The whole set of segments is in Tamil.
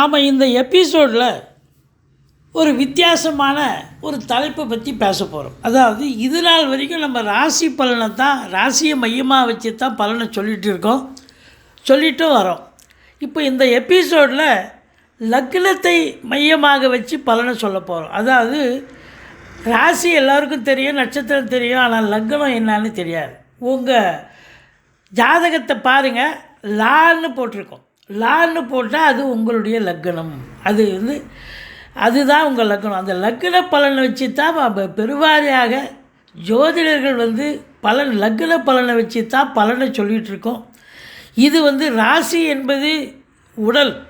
நாம் இந்த எபிசோடில் ஒரு வித்தியாசமான ஒரு தலைப்பை பற்றி பேச போகிறோம் அதாவது இது நாள் வரைக்கும் நம்ம ராசி பலனை தான் ராசியை மையமாக வச்சு தான் பலனை சொல்லிகிட்டு இருக்கோம். சொல்லிட்டும் வரோம். இப்போ இந்த எபிசோடில் லக்னத்தை மையமாக வச்சு பலனை சொல்ல போகிறோம் அதாவது ராசி எல்லாருக்கும் தெரியும் நட்சத்திரம் தெரியும் ஆனால் லக்னம் என்னன்னு தெரியாது. உங்கள் ஜாதகத்தை பாருங்கள் லான்னு போட்டிருக்கோம். லான்னு போட்டால் அது உங்களுடைய லக்னம் அது வந்து அதுதான் உங்கள் லக்னம் அந்த லக்ன பலனை வச்சு தான் பெருவாரியாக ஜோதிடர்கள் வந்து பலன் லக்ன பலனை வச்சு தான் பலனை சொல்லிகிட்ருக்கோம் இது வந்து ராசி என்பது உடல்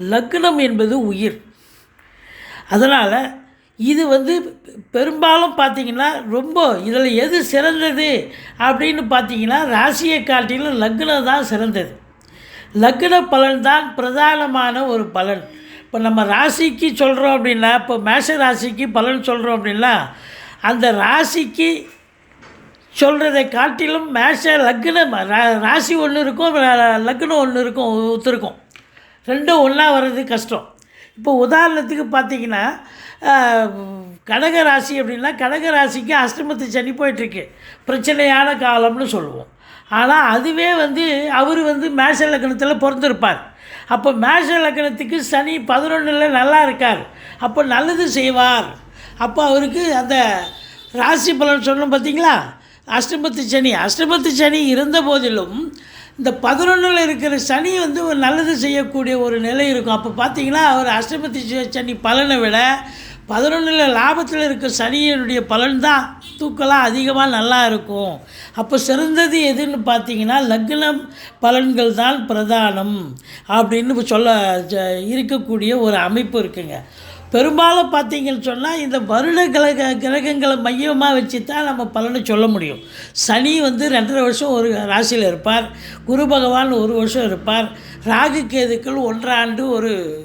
லக்னம் என்பது உயிர். அதனால் இது வந்து பெரும்பாலும் பார்த்தீங்கன்னா ரொம்ப இதில் எது சிறந்தது அப்படின்னு பார்த்தீங்கன்னா ராசியை காட்டிலும் லக்னம் தான் சிறந்தது. லக்ன பலன் தான் பிரதானமான ஒரு பலன். இப்போ நம்ம ராசிக்கு சொல்கிறோம் அப்படின்னா இப்போ மேஷ ராசிக்கு பலன் சொல்கிறோம் அப்படின்னா அந்த ராசிக்கு சொல்கிறதை காட்டிலும் மேஷ லக்னம் ரா- ராசி ஒன்று இருக்கும் லக்னம் ஒன்று இருக்கும் ஒத்துருக்கும். ரெண்டும் ஒன்றா வர்றது கஷ்டம். இப்போ உதாரணத்துக்கு பார்த்தீங்கன்னா கடக ராசி அப்படின்னா கடக ராசிக்கு அஷ்டமத்து சனி போயிட்டுருக்கு பிரச்சனையான காலம்னு சொல்லுவோம். ஆனால் அதுவே வந்து அவர் வந்து மேஷ லக்னத்தில் பிறந்திருப்பார். அப்போ மேஷ லக்னத்துக்கு சனி பதினொன்றில் நல்லா இருக்கார். அப்போ நல்லது செய்வார். அப்போ அவருக்கு அந்த ராசி பலன் சொன்னோம் பார்த்தீங்களா? அஷ்டமத்து சனி. அஷ்டமத்து சனி இருந்த போதிலும் இந்த பதினொன்றில் இருக்கிற சனி வந்து ஒரு நல்லது செய்யக்கூடிய ஒரு நிலை இருக்கும். அப்போ பார்த்தீங்கன்னா அவர் அஷ்டமத்து சனி பலனை விட பதினொன்றில் லாபத்தில் இருக்க சனியினுடைய பலன்தான் தூக்கலாம் அதிகமாக நல்லா இருக்கும். அப்போ சிறந்தது எதுன்னு பார்த்தீங்கன்னா லக்னம் பலன்கள் தான் பிரதானம் அப்படின்னு சொல்ல ஜ- இருக்கக்கூடிய ஒரு அமைப்பு இருக்குங்க. பெரும்பாலும் பார்த்தீங்கன்னு சொன்னால் இந்த வருட கிரக கிரகங்களை மையமாக வச்சு தான் நம்ம பலனை சொல்ல முடியும். சனி வந்து ரெண்டரை வருஷம் ஒரு ராசியில் இருப்பார். குரு பகவான் ஒரு வருஷம் இருப்பார். ராகு கேதுக்கள் ஒன்றாண்டு ஒரு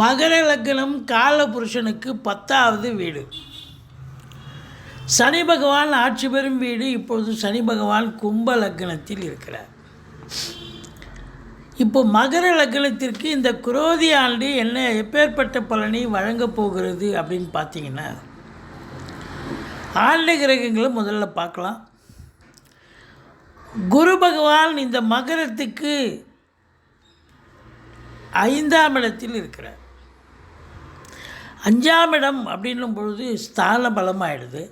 மகர லக்னம் காலபுருஷனுக்கு பத்தாவது வீடு. சனி பகவான் ஆட்சி பெறும் வீடு இப்பொழுது சனி பகவான் கும்ப லக்னத்தில் இருக்கிறார். இப்போ மகர லக்னத்திற்கு இந்த குரோதி ஆண்டு என்ன எப்பேற்பட்ட பலனை வழங்கப் போகிறது அப்படின்னு பார்த்தீங்கன்னா ஆண்டு கிரகங்களை முதல்ல பார்க்கலாம். குரு பகவான் இந்த மகரத்துக்கு ஐந்தாம் இடத்தில் இருக்கிறார். அஞ்சாம் இடம் அப்படின்னும் பொழுது ஸ்தான பலமாயிடுது.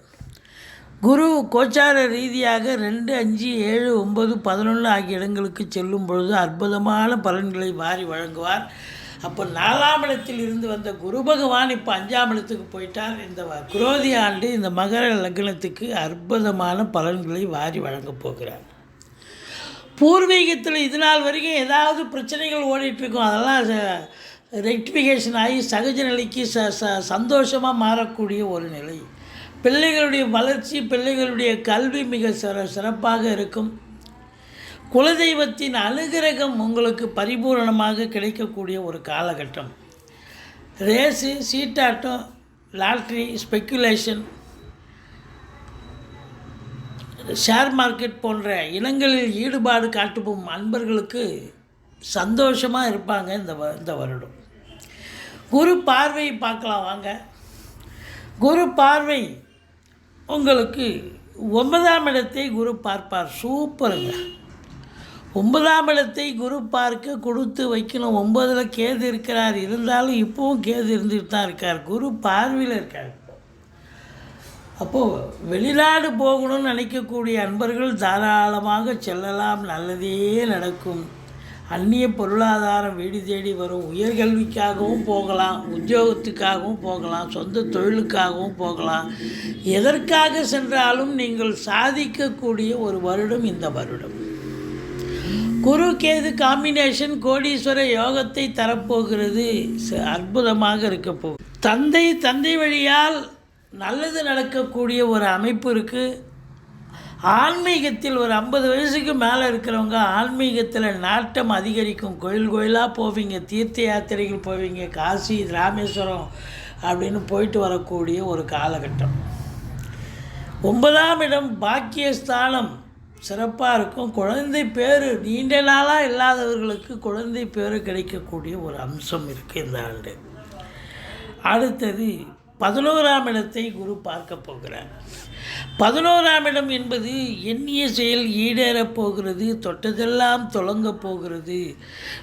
குரு கோச்சார ரீதியாக ரெண்டு அஞ்சு ஏழு ஒம்பது பதினொன்று ஆகிய இடங்களுக்கு செல்லும் பொழுது அற்புதமான பலன்களை வாரி வழங்குவார். அப்போ நாலாம் இடத்தில் இருந்து வந்த குரு பகவான் இப்போ அஞ்சாம் இடத்துக்கு போயிட்டார். இந்த வ- குரோதி ஆண்டு இந்த மகர லக்னத்துக்கு அற்புதமான பலன்களை வாரி வழங்கப் போகிறார். பூர்வீகத்தில் இது நாள் வரைக்கும் ஏதாவது பிரச்சனைகள் ஓடிட்டுருக்கும். அதெல்லாம் ரெக்டிஃபிகேஷன் ஆகி சகஜ நிலைக்கு ச ச சந்தோஷமாக மாறக்கூடிய ஒரு நிலை. பிள்ளைகளுடைய வளர்ச்சி பிள்ளைகளுடைய கல்வி மிக சிற சிறப்பாக இருக்கும். குலதெய்வத்தின் அனுகிரகம் உங்களுக்கு பரிபூரணமாக கிடைக்கக்கூடிய ஒரு காலகட்டம். ரேஸு சீட்டாட்டம் லாட்ரி ஸ்பெக்குலேஷன் ஷேர் மார்க்கெட் போன்ற இனங்களில் ஈடுபாடு காட்டும் அன்பர்களுக்கு சந்தோஷமாக இருப்பாங்க இந்த வ- இந்த வருடம். குரு பார்வை பார்க்கலாம் வாங்க. குரு பார்வை உங்களுக்கு ஒன்பதாம் இடத்தை குரு பார்ப்பார். சூப்பருங்க. ஒன்பதாம் இடத்தை குரு பார்க்க கொடுத்து வைக்கணும். ஒன்பதில் கேது இருக்கிறார். இருந்தாலும் இப்போவும் கேது இருந்துட்டு தான் இருக்கார். குரு பார்வையில் இருக்கார். அப்போது வெளிநாடு போகணும்னு நினைக்கக்கூடிய அன்பர்கள் தாராளமாக செல்லலாம். நல்லதே நடக்கும். அந்நிய பொருளாதாரம் வீடு தேடி வரும். உயர்கல்விக்காகவும் போகலாம். உத்தியோகத்துக்காகவும் போகலாம். சொந்த தொழிலுக்காகவும் போகலாம். எதற்காக சென்றாலும் நீங்கள் சாதிக்கக்கூடிய ஒரு வருடம் இந்த வருடம். குரு கேது காம்பினேஷன் கோடீஸ்வர யோகத்தை தரப்போகிறது. ச- அற்புதமாக இருக்க போகுது தந்தை தந்தை வழியால் நல்லது நடக்கக்கூடிய ஒரு அமைப்பு இருக்குது ஆன்மீகத்தில் ஒரு ஐம்பது வயசுக்கு மேலே இருக்கிறவங்க ஆன்மீகத்தில் நாட்டம் அதிகரிக்கும். கோயில் கோயிலாக போவீங்க தீர்த்த யாத்திரைகள் போவீங்க காசி ராமேஸ்வரம் அப்படின்னு போயிட்டு வரக்கூடிய ஒரு காலகட்டம். ஒன்பதாம் இடம் பாக்கியஸ்தானம். சிறப்பாக இருக்கும். குழந்தை பேர் நீண்ட நாளாக இல்லாதவர்களுக்கு குழந்தை பேர் கிடைக்கக்கூடிய ஒரு அம்சம் இருக்குது இந்த ஆண்டு. அடுத்தது பதினோராம் இடத்தை குரு பார்க்க போகிறார். பதினோராம் இடம் என்பது எண்ணிய செயல் ஈடேறப் போகிறது தொட்டதெல்லாம் தொடங்கப் போகிறது.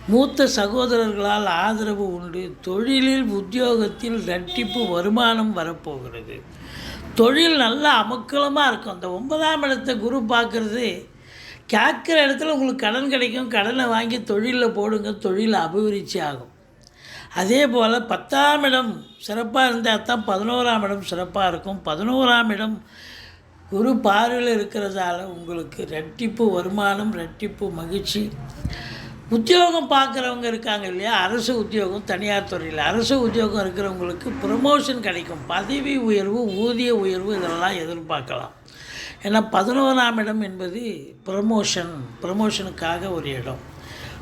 மூத்த சகோதரர்களால் ஆதரவு உண்டு. தொழிலில் உத்தியோகத்தில் இரட்டிப்பு வருமானம் வரப்போகிறது தொழில் நல்லா அமக்கலமாக இருக்கும். அந்த ஒன்பதாம் இடத்தை குரு பார்க்குறது கேட்குற இடத்துல உங்களுக்கு கடன் கிடைக்கும். கடனை வாங்கி தொழிலில் போடுங்க. தொழில் அபிவிருத்தி ஆகும். அதே போல் பத்தாம் இடம் சிறப்பாக இருந்தால் தான் பதினோராம் இடம் சிறப்பாக இருக்கும். பதினோராம் இடம் குரு பார்வையில் இருக்கிறதால உங்களுக்கு ரெட்டிப்பு வருமானம் ரெட்டிப்பு மகிழ்ச்சி. உத்தியோகம் பார்க்குறவங்க இருக்காங்க இல்லையா? அரசு உத்தியோகம் தனியார் துறையில். அரசு உத்தியோகம் இருக்கிறவங்களுக்கு ப்ரமோஷன் கிடைக்கும். பதவி உயர்வு ஊதிய உயர்வு இதெல்லாம் எதிர்பார்க்கலாம். ஏன்னா பதினோராம் இடம் என்பது ப்ரமோஷன் ப்ரமோஷனுக்காக ஒரு இடம்.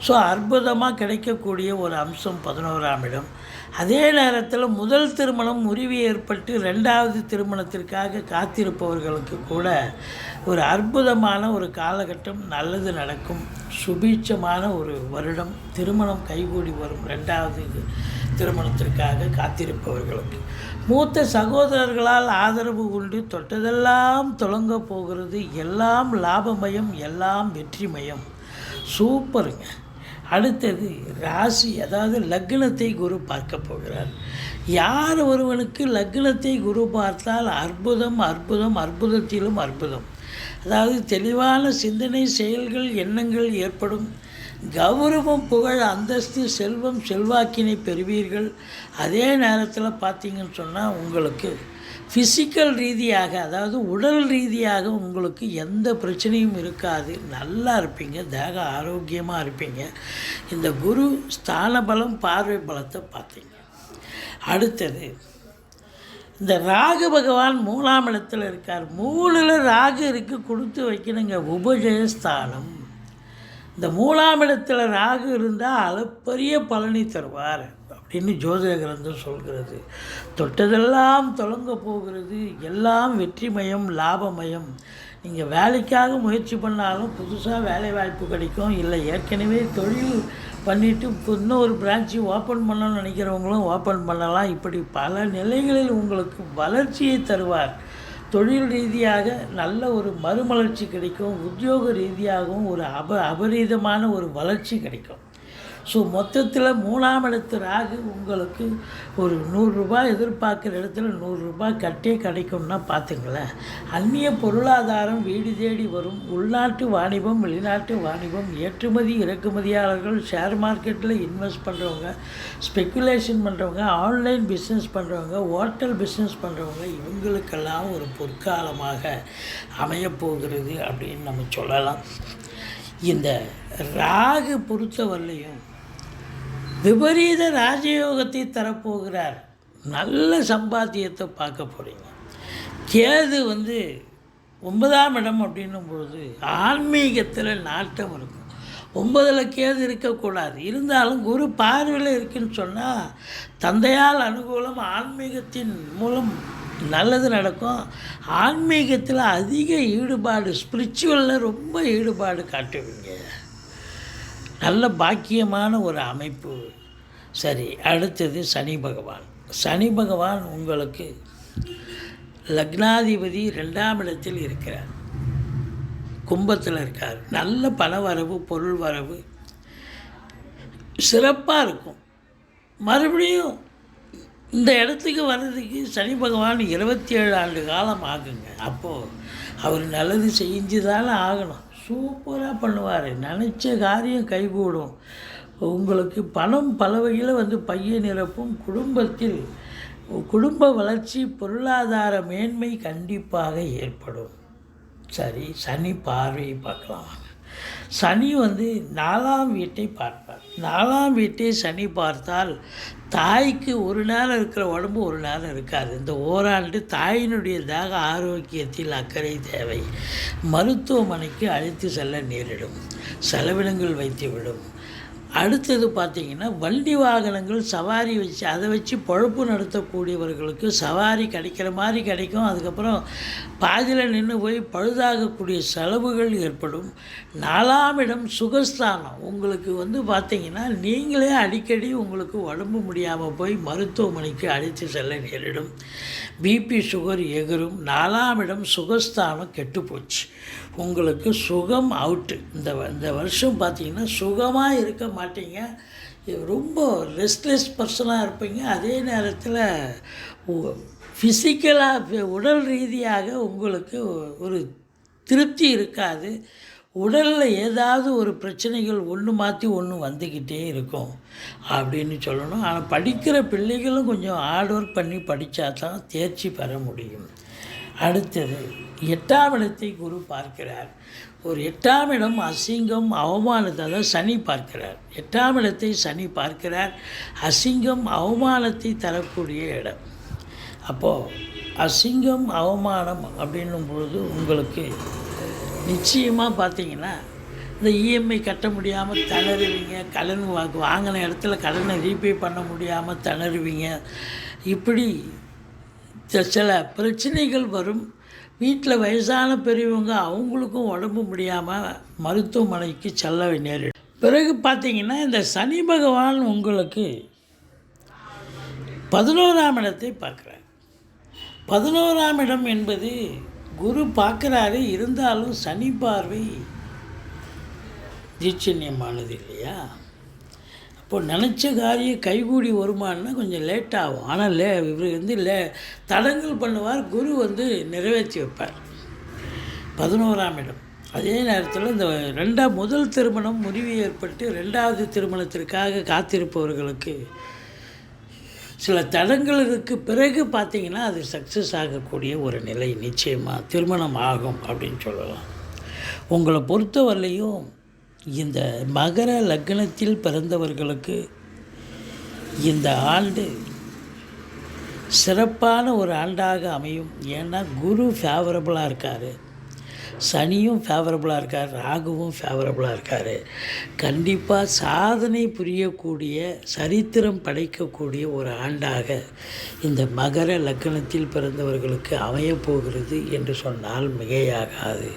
ஸோ அற்புதமாக கிடைக்கக்கூடிய ஒரு அம்சம் பதினோராம் இடம். அதே நேரத்தில் முதல் திருமணம் முறிவு ஏற்பட்டு ரெண்டாவது திருமணத்திற்காக காத்திருப்பவர்களுக்கு கூட ஒரு அற்புதமான ஒரு காலகட்டம் நல்லது நடக்கும். சுபீட்சமான ஒரு வருடம் திருமணம் கைகூடி வரும் ரெண்டாவது இது திருமணத்திற்காக காத்திருப்பவர்களுக்கு. மூத்த சகோதரர்களால் ஆதரவு உண்டு தொட்டதெல்லாம் தொடங்க போகிறது. எல்லாம் லாபமயம் எல்லாம் வெற்றிமயம். சூப்பருங்க. அடுத்தது ராசி அதாவது லக்னத்தை குரு பார்க்க போகிறார். யார் ஒருவனுக்கு லக்னத்தை குரு பார்த்தால் அற்புதம் அற்புதம் அற்புதத்திலும் அற்புதம். அதாவது தெளிவான சிந்தனை செயல்கள் எண்ணங்கள் ஏற்படும். கௌரவம் புகழ் அந்தஸ்து செல்வம் செல்வாக்கினை பெறுவீர்கள். அதே நேரத்தில் பார்த்தீங்கன்னு சொன்னால் உங்களுக்கு ஃபிசிக்கல் ரீதியாக அதாவது உடல் ரீதியாக உங்களுக்கு எந்த பிரச்சனையும் இருக்காது. நல்லா இருப்பீங்க தேக ஆரோக்கியமாக இருப்பீங்க. இந்த குரு ஸ்தான பலம் பார்வை பலத்தை பார்த்தீங்க. அடுத்தது இந்த ராகு பகவான் மூணாம் இடத்துல இருக்கார். மூணில் ராகு இருக்கு கொடுத்து வைக்கணுங்க. உபஜயஸ்தானம் இந்த மூணாம் இடத்தில் ராகு இருந்தால் அளப்பரிய பலனை தருவார். அப்படின்னு ஜோதிட கிரந்தம் சொல்கிறது. தொட்டதெல்லாம் தொடங்க போகிறது. எல்லாம் வெற்றிமயம் லாபமயம். நீங்கள் வேலைக்காக முயற்சி பண்ணாலும் புதுசாக வேலை வாய்ப்பு கிடைக்கும். இல்லை ஏற்கனவே தொழில் பண்ணிவிட்டு இன்னொரு பிரான்ச்சு ஓப்பன் பண்ணணும்னு நினைக்கிறவங்களும் ஓப்பன் பண்ணலாம். இப்படி பல நிலைகளில் உங்களுக்கு வளர்ச்சியை தருவார். தொழில் ரீதியாக நல்ல ஒரு மறுமலர்ச்சி கிடைக்கும். உத்தியோக ரீதியாகவும் ஒரு அப அபரீதமான ஒரு வளர்ச்சி கிடைக்கும். ஸோ மொத்தத்தில் மூணாம் இடத்து ராகு உங்களுக்கு ஒரு நூறுரூபா எதிர்பார்க்குற இடத்துல நூறுரூபா கட்டே கிடைக்கும்னா பார்த்துங்களேன் அந்நிய பொருளாதாரம் வீடு தேடி வரும். உள்நாட்டு வாணிபம் வெளிநாட்டு வாணிபம் ஏற்றுமதி இறக்குமதியாளர்கள் ஷேர் மார்க்கெட்டில் இன்வெஸ்ட் பண்ணுறவங்க ஸ்பெக்குலேஷன் பண்ணுறவங்க ஆன்லைன் பிஸ்னஸ் பண்ணுறவங்க ஹோட்டல் பிஸ்னஸ் பண்ணுறவங்க இவங்களுக்கெல்லாம் ஒரு பொற்காலமாக அமையப்போகிறது அப்படின்னு நம்ம சொல்லலாம். இந்த ராகு பொறுத்தவரையிலையும் விபரீத ராஜயோகத்தை தரப்போகிறார். நல்ல சம்பாத்தியத்தை பார்க்க போகிறீங்க கேது வந்து ஒன்பதாம் இடம் அப்படின்னும் பொழுது ஆன்மீகத்தில் நாட்டம் இருக்கும். ஒன்பதில் கேது இருக்கக்கூடாது. இருந்தாலும் குரு பார்வையில் இருக்குன்னு சொன்னால் தந்தையால் அனுகூலம் ஆன்மீகத்தின் மூலம் நல்லது நடக்கும். ஆன்மீகத்தில் அதிக ஈடுபாடு ஸ்பிரிச்சுவலில் ரொம்ப ஈடுபாடு காட்டுவீங்க. நல்ல பாக்கியமான ஒரு அமைப்பு. சரி அடுத்தது சனி பகவான். சனி பகவான் உங்களுக்கு லக்னாதிபதி ரெண்டாம் இடத்தில் இருக்கிறார். கும்பத்தில் இருக்கார். நல்ல பண வரவு பொருள் வரவு. சிறப்பாக இருக்கும். மறுபடியும் இந்த இடத்துக்கு வர்றதுக்கு சனி பகவான் இருபத்தி ஏழு ஆண்டு காலம் ஆகுங்க. அப்போது அவர் நல்லது செஞ்சு தானே ஆகணும். சூப்பராக பண்ணுவார். நினச்ச காரியம் கைகூடும். உங்களுக்கு பணம் பல வகையில் வந்து பைய நிரப்பும் குடும்பத்தில் குடும்ப வளர்ச்சி பொருளாதார மேன்மை கண்டிப்பாக ஏற்படும். சரி சனி பார்வையை பார்க்கலாம். சனி வந்து நாலாம் வீட்டை பார்ப்பார். நாலாம் வீட்டை சனி பார்த்தால் தாய்க்கு ஒரு நேரம் இருக்கிற உடம்பு ஒரு நேரம் இருக்காது. இந்த ஓராண்டு தாயினுடைய தாக ஆரோக்கியத்தில் அக்கறை தேவை. மருத்துவமனைக்கு அழைத்து செல்ல நேரிடும். செலவினங்கள் வைத்துவிடும். அடுத்தது பார்த்திங்கன்னா வண்டி வாகனங்கள் சவாரி வச்சு அதை வச்சு பொழப்பு நடத்தக்கூடியவர்களுக்கு சவாரி கிடைக்கிற மாதிரி கிடைக்கும். அதுக்கப்புறம் பாதியில் நின்று போய் பழுதாகக்கூடிய செலவுகள் ஏற்படும். நாலாம் இடம் சுகஸ்தானம். உங்களுக்கு வந்து பார்த்திங்கன்னா நீங்களே அடிக்கடி உங்களுக்கு உடம்பு முடியாமல் போய் மருத்துவமனைக்கு அழைத்து செல்ல நேரிடும். பிபி சுகர் எகிரும் நாலாம் இடம் சுகஸ்தானம் கெட்டுப்போச்சு. உங்களுக்கு சுகம் அவுட்டு இந்த இந்த வருஷம் பார்த்தீங்கன்னா சுகமாக இருக்க மாட்டீங்க. ரொம்ப ரெஸ்ட்லெஸ் பர்சனாக இருப்பீங்க. அதே நேரத்தில் ஃபிசிக்கலாக உடல் ரீதியாக உங்களுக்கு ஒரு திருப்தி இருக்காது. உடலில் ஏதாவது ஒரு பிரச்சனைகள் ஒன்று மாற்றி ஒன்று வந்துக்கிட்டே இருக்கும் அப்படின்னு சொல்லணும். ஆனால் படிக்கிற பிள்ளைகளும் கொஞ்சம் ஹார்ட் ஒர்க் பண்ணி படித்தா தான் தேர்ச்சி பெற முடியும். அடுத்தது எட்டாம் இடத்தை குரு பார்க்கிறார். ஒரு எட்டாம் இடம் அசிங்கம் அவமானத்தை தான் சனி பார்க்கிறார். எட்டாம் இடத்தை சனி பார்க்கிறார். அசிங்கம் அவமானத்தை தரக்கூடிய இடம். அப்போது அசிங்கம் அவமானம் அப்படின்னும் பொழுது உங்களுக்கு நிச்சயமாக பார்த்தீங்கன்னா இந்த இஎம்ஐ கட்ட முடியாமல் தளருவீங்க. கடன் வாங்க வாங்கின இடத்துல கடனை ரீபே பண்ண முடியாமல் தளருவீங்க. இப்படி சில பிரச்சனைகள் வரும். வீட்டில் வயசான பெரியவங்க அவங்களுக்கும் உடம்பு முடியாமல் மருத்துவமனைக்கு செல்ல நேரிடும் பிறகு பார்த்தீங்கன்னா இந்த சனி பகவான் உங்களுக்கு பதினோராம் இடத்தை பார்க்குறார். பதினோராம் இடம் என்பது குரு பார்க்குறாரு இருந்தாலும் சனி பார்வை தீட்சண்யமானது இல்லையா? இப்போ நினச்ச காரியம் கைகூடி வருமானா கொஞ்சம் லேட் ஆகும். ஆனால் லே இவர் வந்து லே தடங்கள் பண்ணுவார் குரு வந்து நிறைவேற்றி வைப்பார். பதினோராம் இடம். அதே நேரத்தில் இந்த ரெண்டாம் முதல் திருமணம் முறிவு ஏற்பட்டு ரெண்டாவது திருமணத்திற்காக காத்திருப்பவர்களுக்கு சில தடங்களுக்கு பிறகு பார்த்தீங்கன்னா அது சக்ஸஸ் ஆகக்கூடிய ஒரு நிலை. நிச்சயமாக திருமணம் ஆகும் அப்படின்னு சொல்லலாம். உங்களை பொறுத்தவரையிலையும் இந்த மகர லக்னத்தில் பிறந்தவர்களுக்கு இந்த ஆண்டு சிறப்பான ஒரு ஆண்டாக அமையும். ஏன்னா குரு ஃபேவரபுளாக இருக்கார். சனியும் ஃபேவரபுளாக இருக்கார். ராகுவும் ஃபேவரபுளாக இருக்கார். கண்டிப்பாக சாதனை புரியக்கூடிய சரித்திரம் படைக்கக்கூடிய ஒரு ஆண்டாக இந்த மகர லக்னத்தில் பிறந்தவர்களுக்கு அமையப் போகிறது என்று சொன்னால் மிகையாகாது.